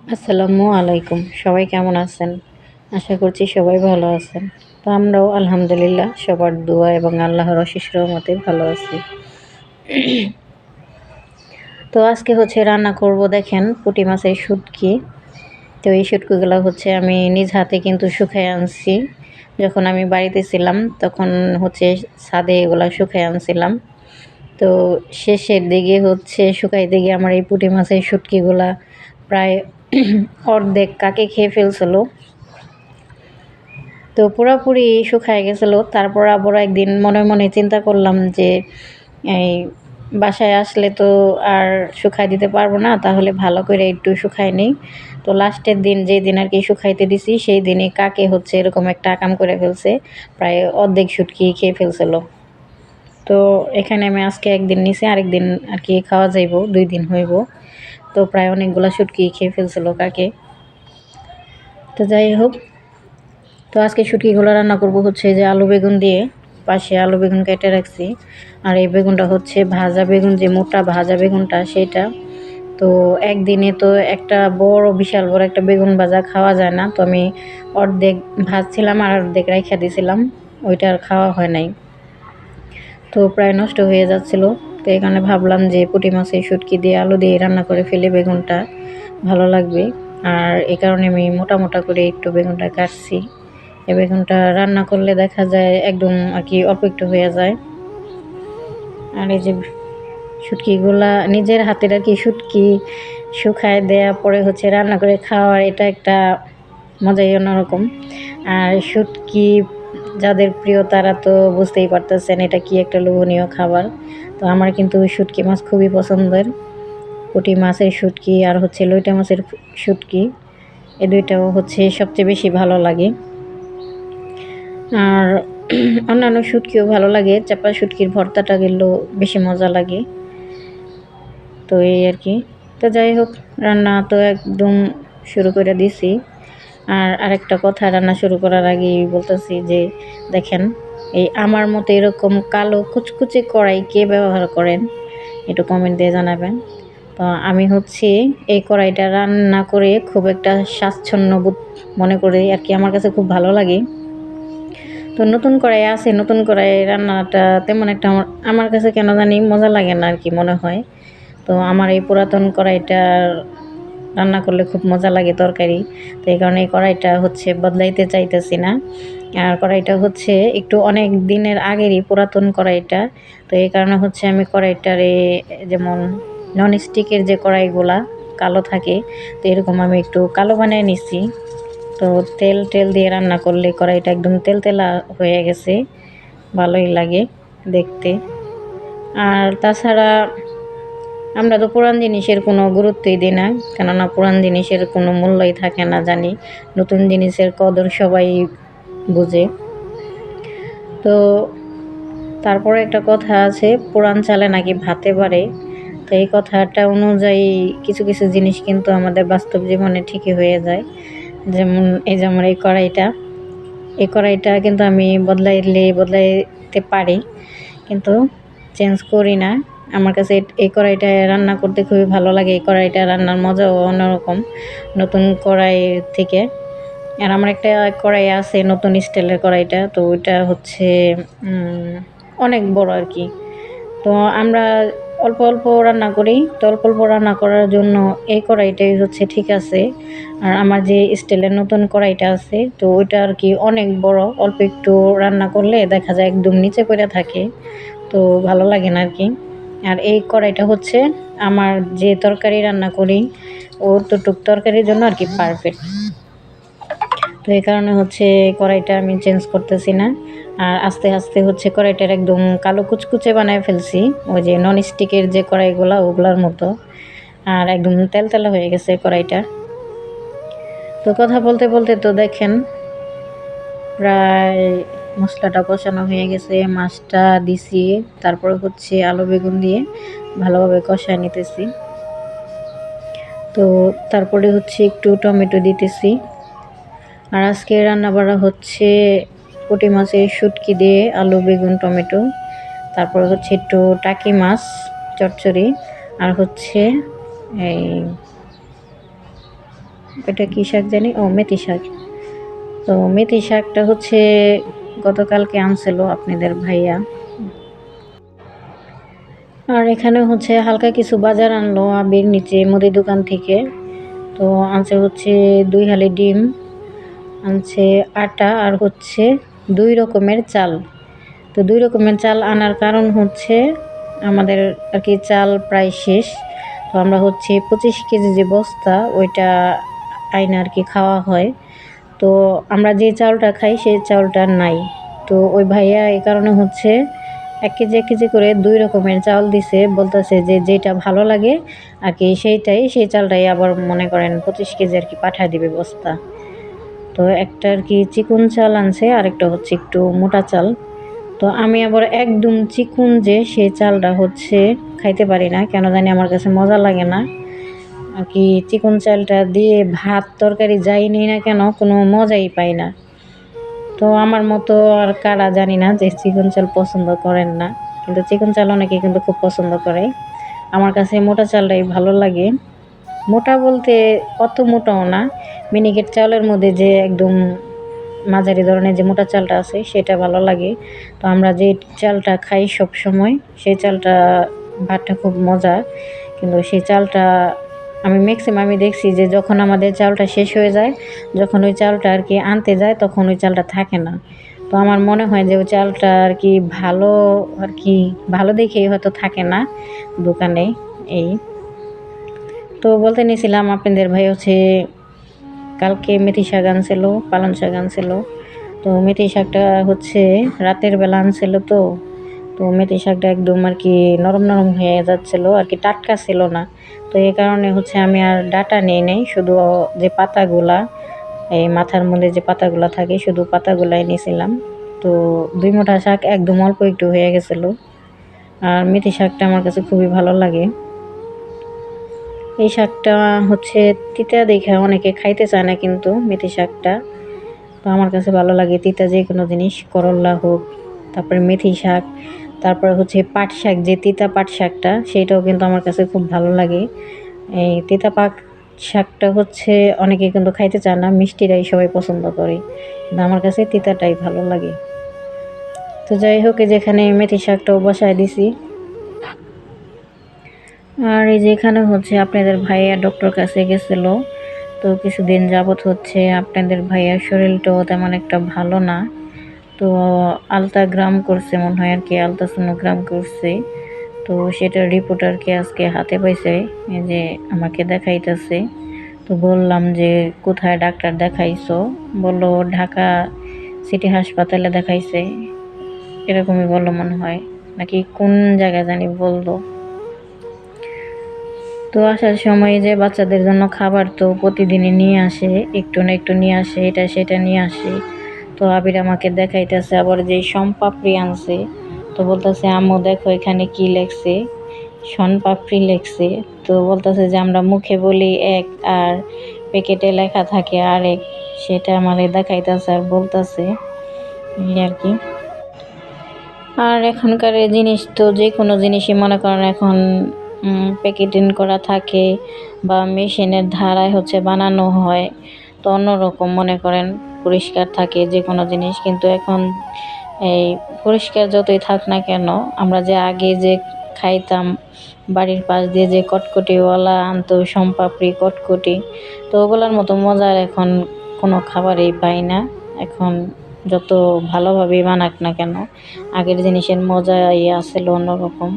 আসসালামু আলাইকুম। সবাই কেমন আছেন? আশা করছি সবাই ভালো আছেন। তো আমরাও আলহামদুলিল্লাহ সবার দোয়া এবং আল্লাহর অশেষ রহমতে ভালো আছি। তো আজকে হচ্ছে রান্না করব দেখেন, পুঁটি মাছের শুটকি। তো এই শুটকিগুলো হচ্ছে আমি নিজ হাতে কিন্তু শুকাই আনছি। যখন আমি বাড়িতে ছিলাম, তখন হচ্ছে ছাদে এগুলো শুকাই আনছিলাম। তো শেষের দিকে হচ্ছে, শুকাইতে গিয়ে আমার এই পুঁটি মাছের শুটকিগুলা প্রায় অর্ধেক কাকে খেয়ে ফেলছিল। তো পুরোপুরি শুকায় গেছিল। তারপর আবার একদিন মনে মনে চিন্তা করলাম যে, এই বাসায় আসলে তো আর শুকাই দিতে পারব না, তাহলে ভালো করে একটু শুকাই নিই। তো লাস্টের দিন যে দিন আর কি শুকাইতে দিছি সেই দিনে কাকে হচ্ছে এরকম একটা আকাম করে ফেলছে, প্রায় অর্ধেক শুটকি খেয়ে ফেলছিল। তো এখানে আমি আজকে একদিন নিছি, আরেকদিন আর কি খাওয়া যাইব, দুই দিন হইব। তো প্রায় অনেকগুলো শুটকি খেয়ে ফেলছিল কাকে। তো যাই হোক, তো আজকে শুটকিগুলো রান্না করব হচ্ছে যে আলু বেগুন দিয়ে। পাশে আলু বেগুন কেটে রাখছি। আর এই বেগুনটা হচ্ছে ভাজা বেগুন, যে মোটা ভাজা বেগুনটা সেটা। তো একদিনে তো একটা বড়, বিশাল বড় একটা বেগুন ভাজা খাওয়া যায় না। তো আমি অর্ধেক ভাজছিলাম আর অর্ধেক রাইখা দিয়েছিলাম ওইটা আর খাওয়া হয় নাই। তো প্রায় নষ্ট হয়ে যাচ্ছিল। তো এখানে ভাবলাম যে পুঁটি মাছের শুটকি দিয়ে আলু দিয়ে রান্না করে ফেলে বেগুনটা ভালো লাগবে। আর এই কারণে আমি মোটা মোটা করে একটু বেগুনটা কাটছি। এই বেগুনটা রান্না করলে দেখা যায় একদম আর কি অল্প একটু হয়ে যায়। আর এই যে শুটকিগুলা নিজের হাতের আর কি শুটকি শুকায় দেওয়া, পরে হচ্ছে রান্না করে খাওয়ার, এটা একটা মজাই অন্যরকম। আর শুটকি যাদের প্রিয় তারা তো বুঝতেই পারতেছেন এটা কি একটা লোভনীয় খাবার। তো আমার কিন্তু শুটকি মাছ খুবই পছন্দের। পুঁটি মাছের শুটকি আর হচ্ছে লইটা মাছের শুটকি, এ দুইটাও হচ্ছে সবচেয়ে বেশি ভালো লাগে। আর অন্যান্য শুটকিও ভালো লাগে, চাপা শুটকির ভর্তাটা গেলেও বেশি মজা লাগে। তো এই আর কি। তো যাই হোক, রান্না তো একদম শুরু করে দিছি। আর আরেকটা কথা, রান্না শুরু করার আগেই বলতেছি যে, দেখেন, এই আমার মতো এরকম কালো কুচকুচে কড়াই কে ব্যবহার করেন, একটু কমেন্ট দিয়ে জানাবেন। তো আমি হচ্ছে এই কড়াইটা রান্না করে খুব একটা স্বাচ্ছন্দ্য বোধ মনে করি, আর কি আমার কাছে খুব ভালো লাগে। তো নতুন কড়াই আছে, নতুন কড়াই রান্নাটা তেমন একটা আমার আমার কাছে কেন জানি মজা লাগে না আর কি মনে হয়। তো আমার এই পুরাতন কড়াইটা রান্না করলে খুব মজা লাগে তরকারি। তো এই কারণে এই কড়াইটা হচ্ছে বদলাইতে চাইতেছি না। আর কড়াইটা হচ্ছে একটু অনেক দিনের আগেরই পুরাতন কড়াইটা। তো এই কারণে হচ্ছে আমি কড়াইটারে যেমন নন স্টিকের যে কড়াইগুলা কালো থাকে, তো এরকম আমি একটু কালো বানিয়ে নিচ্ছি তো তেল টেল দিয়ে রান্না করলে কড়াইটা একদম তেল, তেলা হয়ে গেছে। ভালোই লাগে দেখতে। আর তাছাড়া আমরা তো পুরান জিনিসের কোনো গুরুত্বই দিই না, কেননা পুরান জিনিসের কোনো মূল্যই থাকে না জানি, নতুন জিনিসের কদর সবাই বুঝে। তো তারপরে একটা কথা আছে, পুরান চালে নাকি ভাতে পারে তো এই কথাটা অনুযায়ী কিছু কিছু জিনিস কিন্তু আমাদের বাস্তব জীবনে ঠিকই হয়ে যায়। যেমন এই যে আমার এই কড়াইটা এই কড়াইটা কিন্তু আমি বদলাইলে বদলাইতে পারি, কিন্তু চেঞ্জ করি না। আমার কাছে এই কড়াইটা রান্না করতে খুবই ভালো লাগে। এই কড়াইটা রান্নার মজাও অন্যরকম। নতুন কড়াই থেকে। আর আমার একটা কড়াই আছে, নতুন স্টাইলের কড়াইটা। তো ওইটা হচ্ছে অনেক বড় আর কি। তো আমরা অল্প অল্প রান্না করি। তো অল্প অল্প রান্না করার জন্য এই কড়াইটাই হচ্ছে ঠিক আছে। আর আমার যে স্টিলের নতুন কড়াইটা আছে, তো ওইটা আর কি অনেক বড়। অল্প একটু রান্না করলে দেখা যায় একদম নিচে পড়ে থাকে। তো ভালো লাগে না আর কি। আর এই কড়াইটা হচ্ছে আমার যে তরকারি রান্না করি ও টুক তরকারির জন্য আর কি পারফেক্ট তো এই কারণে হচ্ছে কড়াইটা আমি চেঞ্জ করতেছি না। আর আস্তে আস্তে হচ্ছে কড়াইটার একদম কালো কুচকুচে বানায় ফেলছি, ওই যে নন স্টিকের যে কড়াইগুলো, ওগুলোর মতো। আর একদম তেল তেলা হয়ে গেছে কড়াইটা। তো কথা বলতে বলতে তো দেখেন, প্রায় মশলাটা কষানো হয়ে গেছে, মাছটা দিছি, তারপরে হচ্ছে আলু বেগুন দিয়ে ভালোভাবে কষায় নিতেছি। তো তারপরে হচ্ছে একটু টমেটো দিতেছি। আর আজকে রান্না বাড়া হচ্ছে পুঁটি মাছের শুটকি দিয়ে আলু বেগুন, টমেটো, তারপরে হচ্ছে একটু টাকি মাছ, চচ্চড়ি, আর হচ্ছে এই এটা কী শাক জানি? ও, মেথি শাক। তো মেথি শাকটা হচ্ছে গতকালকে আনছিল আপনাদের ভাইয়া। আর এখানে হচ্ছে হালকা কিছু বাজার আনলো আবির নিচে মুদি দোকান থেকে। তো আনছে হচ্ছে দুই হালি ডিম, আনছে আটা আর হচ্ছে দুই রকমের চাল। তো দুই রকমের চাল আনার কারণ হচ্ছে আমাদের আর কি চাল প্রায় শেষ। তো আমরা হচ্ছে পঁচিশ কেজি যে বস্তা, ওইটা আইনা আর কি খাওয়া হয়। তো আমরা যে চালটা খাই সেই চালটা নাই। তো ওই ভাইয়া এই কারণে হচ্ছে এক কেজি এক কেজি করে দুই রকমের চাল দিছে, বলতেছে যে যেটা ভালো লাগে আর কি সেইটাই, সেই চালটাই আবার মনে করেন পঁচিশ কেজি আর কি পাঠায় দিবে বস্তা। তো একটা আর কি চিকুন চাল আনছে, আরেকটা হচ্ছে একটু মোটা চাল। তো আমি আবার একদম চিকুন যে সেই চালটা হচ্ছে খাইতে পারি না, কেন জানি আমার কাছে মজা লাগে না। আর কি চিকন চালটা দিয়ে ভাত তরকারি যাই না কেন, কোনো মজাই পাই না। তো আমার মতো আর কারা জানি না যে চিকন চাল পছন্দ করেন না। কিন্তু চিকন চাল অনেকে কিন্তু খুব পছন্দ করে। আমার কাছে মোটা চালটাই ভালো লাগে। মোটা বলতে অত মোটাও না। মিনিকেট চালের মধ্যে যে একদম মাঝারি ধরনের যে মোটা চালটা আছে, সেটা ভালো লাগে। তো আমরা যে চালটা খাই সব সময় সেই চালটা ভাতটা খুব মজা। কিন্তু সেই চালটা আমি ম্যাক্সিমাম আমি দেখছি যে যখন আমাদের চালটা শেষ হয়ে যায়, যখন ওই চালটা আর কি আনতে যায়, তখন ওই চালটা থাকে না। তো আমার মনে হয় যে ওই চালটা আর কি ভালো আর কি, ভালো দেখেই হয়তো থাকে না দোকানে এই। তো বলতে নিয়েছিলাম আপনাদের ভাই হচ্ছে, কালকে মেথি শাক আনছিল, পালং শাক আনছিল। তো মেথি শাকটা হচ্ছে রাতের বেলা আনছিল তো তো মেথি শাকটা একদম আর কি নরম নরম হয়ে যাচ্ছিল, আর কি টাটকা ছিল না। তো এই কারণে হচ্ছে আমি আর ডাটা নিয়ে নেই, শুধু যে পাতাগুলা, এই মাথার মধ্যে যে পাতাগুলা থাকে, শুধু পাতাগুলাই নিয়েছিলাম। তো দুই মোটা শাক একদম অল্প একটু হয়ে গেছিল, আর মেথি শাকটা আমার কাছে খুবই ভালো লাগে। এই শাকটা হচ্ছে তিতা দেখে অনেকে খাইতে চায় না কিন্তু মেথি শাকটা, তো আমার কাছে ভালো লাগে তিতা যে কোনো জিনিস করল্লা হোক, তারপরে মেথি শাক। তারপরে হচ্ছে পাট শাক, যে তিতা পাট শাকটা, সেইটাও কিন্তু আমার কাছে খুব ভালো লাগে। এই তিতা পাট শাকটা হচ্ছে অনেকে কিন্তু খাইতে চায় না, মিষ্টিরাই সবাই পছন্দ করে। কিন্তু আমার কাছে তিতাটাই ভালো লাগে। তো যাই হোক যেখানে মেথি শাকটাও বসায় দিছি। আর এই যে এখানে হচ্ছে আপনাদের ভাইয়া ডক্টর কাছে গেছিল। তো কিছুদিন যাবৎ হচ্ছে আপনাদের ভাইয়ার শরীরটাও তেমন একটা ভালো না। তো আলতাগ্রাম করছে মনে হয় আর কি আলট্রাসোনোগ্রাম করছে। তো সেটার রিপোর্ট আর কি আজকে হাতে পাইছে যে আমাকে দেখাইতেছে। তো বললাম যে, কোথায় ডাক্তার দেখাইছো? বলল, ঢাকা সিটি হাসপাতালে দেখাইছে। এরকমই বলল মনে হয়। নাকি কোন জায়গায় জানি বলল। তো আসার সময় যে বাচ্চাদের জন্য খাবার তো প্রতিদিনই নিয়ে আসে, একটু না একটু নিয়ে আসে, এটা সেটা নিয়ে আসে। তো আবির আমাকে দেখাইতেছে, আবার যে পাপড়ি আনছে, তো বলতেছে, আম্মু, দেখো এখানে কি লেখছে পাপড়ি লেখছে। তো বলতেছে যে, আমরা মুখে বলি এক, আর প্যাকেটে লেখা থাকে আরেক। সেটা আমারে দেখাইতেছে আর বলতেছে আর কি। আর এখনকার জিনিস তো যে কোনো জিনিসই, মনে করেন এখন প্যাকেটিং করা থাকে বা মেশিনের ধারায় হচ্ছে বানানো হয়, তো অন্যরকম মনে করেন। পরিষ্কার থাকে যে কোনো জিনিস, কিন্তু এখন এই পরিষ্কার যতই থাক না কেন, আমরা যে আগে যে খাইতাম বাড়ির পাশ দিয়ে যে কটকটিওয়ালা আনতো, সোমপাপড়ি, কটকটি, তো ওগুলোর মতো মজার এখন কোনো খাবারই পাই না। এখন যত ভালোভাবেই বানাক না কেন, আগের জিনিসের মজা ইয়ে আসছিল অন্যরকম।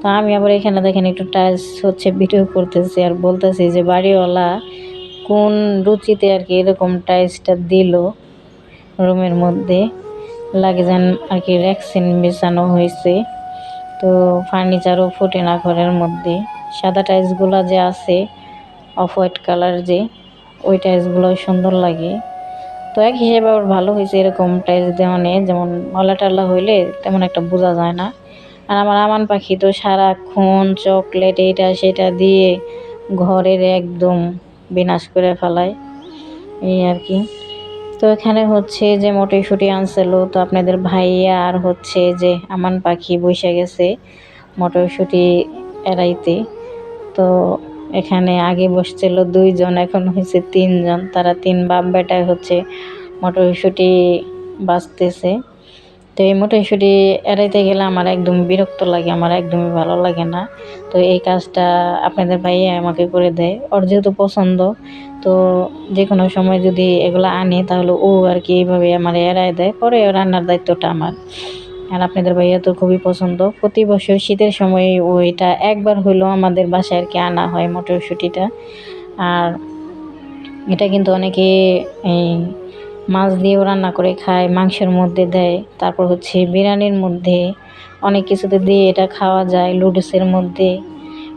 তো আমি আবার এখানে দেখেন একটু টাইলস হচ্ছে ভিডিও করতেছি আর বলতেছি যে বাড়িওয়ালা কোন রুচিতে আর কি এরকম টাইসটা দিল রুমের মধ্যে লাগে যেন আর কি র্যাক্সিন বেছানো হয়েছে। তো ফার্নিচারও ফুটে না ঘরের মধ্যে। সাদা টাইলসগুলো যে আছে, অফ হোয়াইট কালার যে, ওই টাইলসগুলো সুন্দর লাগে। তো এক হিসেবে আবার ভালো হয়েছে এরকম টাইলস দেওয়া যেমন মলা টাল্লা হইলে তেমন একটা বোঝা যায় না। আর আমার আমান পাখি তো সারাক্ষণ চকলেট এটা সেটা দিয়ে ঘরের একদম বিনাশ করে ফেলায়। এই আর কি। তো এখানে হচ্ছে যে মটরশুঁটি আনছিল, তো আপনাদের ভাইয়া আর হচ্ছে যে আমান পাখি বসে গেছে মটরশুঁটি এড়াইতে। তো এখানে আগে বসছিল দুইজন, এখন হয়েছে তিনজন। তারা তিন বাপ বেটায় হচ্ছে মটরশুঁটি বাঁচতেছে। তো এই মটরশুঁটি এড়াইতে গেলে আমার একদম বিরক্ত লাগে, আমার একদমই ভালো লাগে না। তো এই কাজটা আপনাদের ভাইয়া আমাকে করে দেয়। ওর যেহেতু পছন্দ, তো যে কোনো সময় যদি এগুলো আনি তাহলে ও আর কি এইভাবে আমার এড়ায় দেয়। পরে রান্নার দায়িত্বটা আমার। আর আপনাদের ভাইয়া তো খুবই পছন্দ। প্রতি বছর শীতের সময় ও এটা একবার হইলেও আমাদের বাসায় আর কি আনা হয় মটরশুঁটিটা। আর এটা কিন্তু অনেকে এই মাছ দিয়েও রান্না করে খায়, মাংসের মধ্যে দেয়, তারপর হচ্ছে বিরিয়ানির মধ্যে অনেক কিছুতে দিয়ে এটা খাওয়া যায় লুডুসের মধ্যে,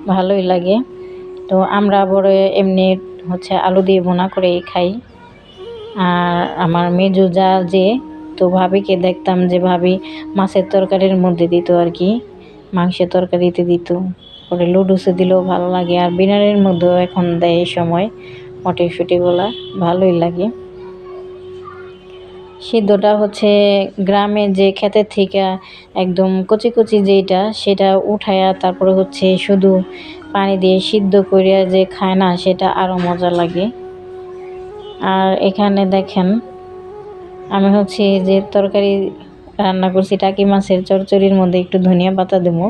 ভালোই লাগে। তো আমরা আবার এমনি হচ্ছে আলু দিয়ে বোনা করেই খাই। আর আমার মেজু যা যে, তো ভাবিকে দেখতাম যে ভাবি মাছের তরকারির মধ্যে দিত আর কি, মাংসের তরকারিতে দিত। পরে লুডুসে দিলেও ভালো লাগে। আর বিরিয়ানির মধ্যেও এখন দেয় সময় মটরশুঁটিগুলা, ভালোই লাগে। সিদ্ধটা হচ্ছে গ্রামে যে ক্ষেতের থেকে একদম কচি কচি যেটা সেটা উঠায়া তারপরে হচ্ছে শুধু পানি দিয়ে সিদ্ধ করিয়া যে খায় না, সেটা আরও মজা লাগে। আর এখানে দেখেন, আমি হচ্ছে যে তরকারি রান্না করছি টাকি মাছের চরচড়ির মধ্যে একটু ধনিয়া পাতা দেবো।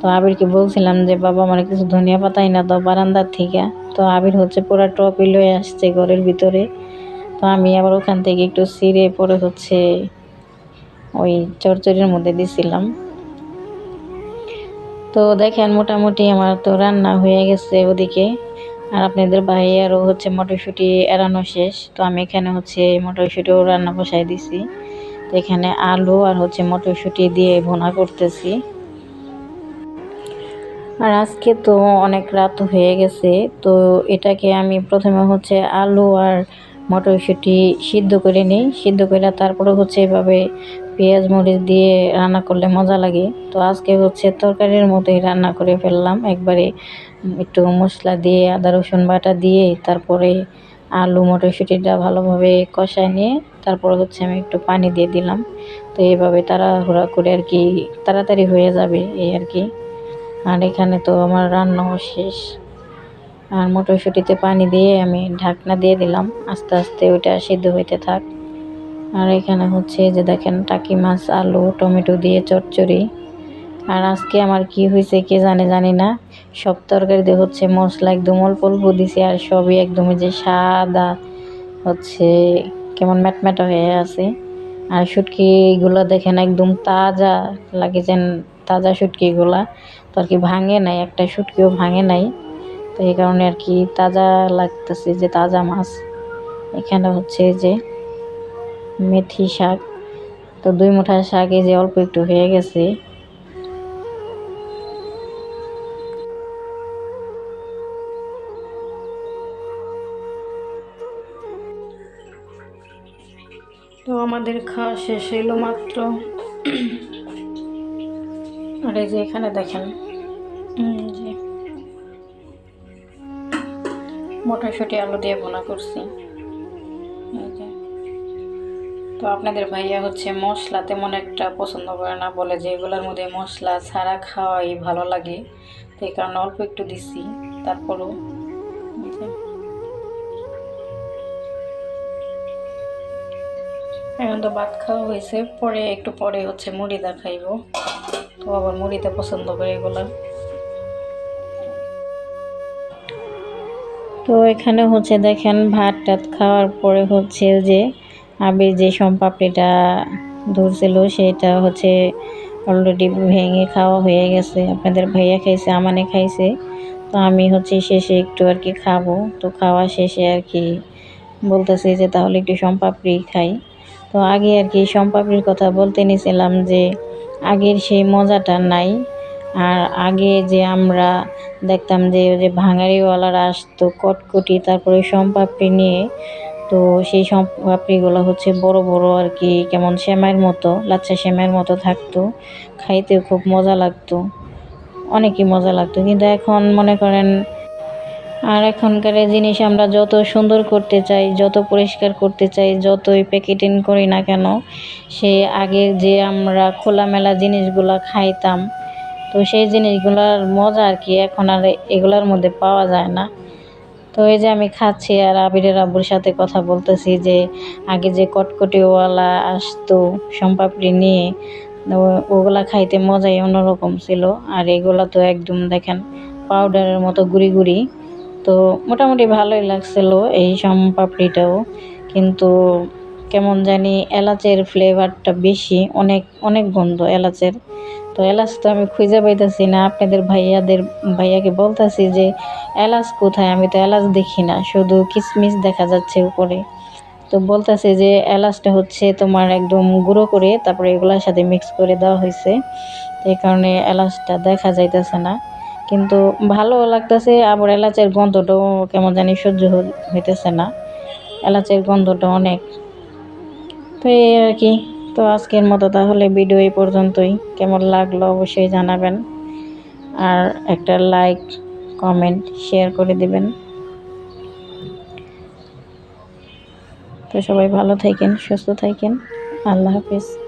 তো আবিরকে বলছিলাম যে, বাবা, আমার কিছু ধনিয়া পাতাই না তো বারান্দার থেকে। তো আবির হচ্ছে পুরা টপি লয়ে আসছে ঘরের ভিতরে। তো আমি আবার ওখান থেকে একটু সিরে পরে হচ্ছে ওই চরচড়ির মধ্যে দিছিলাম। তো দেখেন মোটামুটি আমার তো রান্না হয়ে গেছে ওদিকে। আর আপনাদের ভাইয়ারও হচ্ছে মটরশুঁটি এড়ানো শেষ। তো আমি এখানে হচ্ছে মটরশুঁটিও রান্না বসাই দিছি। তো এখানে আলু আর হচ্ছে মটরশুঁটি দিয়ে ভোনা করতেছি। আর আজকে তো অনেক রাত হয়ে গেছে। তো এটাকে আমি প্রথমে হচ্ছে আলু আর মটরশুঁটি সিদ্ধ করে নিই। সিদ্ধ করে তারপরে হচ্ছে এভাবে পেঁয়াজ মরিচ দিয়ে রান্না করলে মজা লাগে। তো আজকে হচ্ছে তরকারির মতোই রান্না করে ফেললাম। একবারে একটু মশলা দিয়ে আদা, রসুন বাটা দিয়ে তারপরে আলু, মটরশুঁটিটা ভালোভাবে কষায় নিয়ে তারপর হচ্ছে আমি একটু পানি দিয়ে দিলাম। তো এইভাবে তাড়াহুড়া করে আর কি তাড়াতাড়ি হয়ে যাবে এই আর কি। আর এখানে তো আমার রান্নাও শেষ। আর মটরশুঁটিতে পানি দিয়ে আমি ঢাকনা দিয়ে দিলাম। আস্তে আস্তে ওইটা সিদ্ধ হইতে থাক। আর এখানে হচ্ছে যে দেখেন টাকি মাছ, আলু, টমেটো দিয়ে চচ্চড়ি। আর আজকে আমার কি হয়েছে কে জানে, জানি না। সব তরকারিতে হচ্ছে মশলা একদম অল্প অল্প দিছি আর সবই একদমই যে সাদা হচ্ছে কেমন ম্যাটম্যাটা হয়ে আছে। আর শুটকিগুলো দেখেন একদম তাজা লাগে যেন তাজা শুটকিগুলা। তো আর কি ভাঙে নাই, একটা শুটকিও ভাঙে নাই। তো এই কারণে আর কি তাজা লাগতেছে যে তাজা মাছ। এখানে হচ্ছে যে মেথি শাক। তো দুই মুঠা শাক এই যে অল্প একটু হয়ে গেছে। তো আমাদের খাওয়া শেষ হইল মাত্র। আর এই যে এখানে দেখেন মটরশুঁটি, আলু দিয়ে বোনা করছি। তো আপনাদের ভাইয়া হচ্ছে মশলা তেমন একটা পছন্দ করে না, বলে যে এগুলোর মধ্যে মশলা ছাড়া খাওয়াই ভালো লাগে। তো এই কারণে অল্প একটু দিছি, তারপরও। এখন তো ভাত খাওয়া হয়েছে, পরে একটু পরে হচ্ছে মুড়িদা খাইব তো আবার মুড়িতে পছন্দ করে এগুলো। তো এখানে হচ্ছে দেখেন ভাত টাত খাওয়ার পরে হচ্ছে যে আবির যে পাপড়িটা ধরছিল, সেটা হচ্ছে অলরেডি ভেঙে খাওয়া হয়ে গেছে। আপনাদের ভাইয়া খাইছে, আমানে খাইছে। তো আমি হচ্ছে শেষে একটু আর কি খাব। তো খাওয়া শেষে আর কি বলতেছি যে তাহলে একটু পাপড়ি খাই। তো আগে আর কি সম্পাপির কথা বলতে নিছিলাম যে আগের সেই মজাটা নাই। আর আগে যে আমরা দেখতাম যে ওই যে ভাঙাড়িওয়ালারা আসতো কটকটি, তারপরে সম্পাপড়ি নিয়ে, তো সেই সম্পাপড়িগুলো হচ্ছে বড় বড় আর কি, কেমন শ্যামাইয়ের মতো, লাচ্ছা শ্যামাইয়ের মতো থাকতো, খাইতেও খুব মজা লাগতো, অনেকই মজা লাগতো। কিন্তু এখন মনে করেন, আর এখনকার জিনিস আমরা যত সুন্দর করতে চাই, যত পরিষ্কার করতে চাই, যতই প্যাকেটিং করি না কেন, সে আগে যে আমরা খোলামেলা জিনিসগুলো খাইতাম তো সেই জিনিসগুলোর মজা আর কি, এখন আর এগুলোর মধ্যে পাওয়া যায় না। তো এই যে আমি খাচ্ছি আর আবিরের আব্বুর সাথে কথা বলতেছি যে, আগে যে কটকটিওয়ালা আসতো সম্পাপড়ি নিয়ে ওগুলা খাইতে মজাই অন্যরকম ছিল। আর এগুলা তো একদম দেখেন পাউডারের মতো গুড়ি গুড়ি। তো মোটামুটি ভালোই লাগছিল এই সম্পাপড়িটাও। কিন্তু কেমন জানি এলাচের ফ্লেভারটা বেশি, অনেক অনেক গন্ধ এলাচের। তো এলাচ তো আমি খুঁজে পাইতেছি না। আপনাদের ভাইয়াদের, ভাইয়াকে বলতেছি যে, এলাচ কোথায়? আমি তো এলাচ দেখি না। শুধু কিসমিস দেখা যাচ্ছে উপরে। তো বলতেছে যে, এলাচটা হচ্ছে তোমার একদম গুঁড়ো করে তারপরে এগুলোর সাথে মিক্স করে দেওয়া হয়েছে এই কারণে এলাচটা দেখা যাইতেছে না। কিন্তু ভালো লাগতেছে, আবার এলাচের গন্ধটাও কেমন জানি সহ্য হইতেছে না। এলাচের গন্ধটা অনেক। তো এই আর কি। তো আজকের মতো তাহলে ভিডিও এই পর্যন্তই। কেমন লাগল অবশ্যই জানাবেন। আর একটা লাইক, কমেন্ট, শেয়ার করে দিবেন। তো সবাই ভালো থাকেন, সুস্থ থাকেন। আল্লাহ হাফিজ।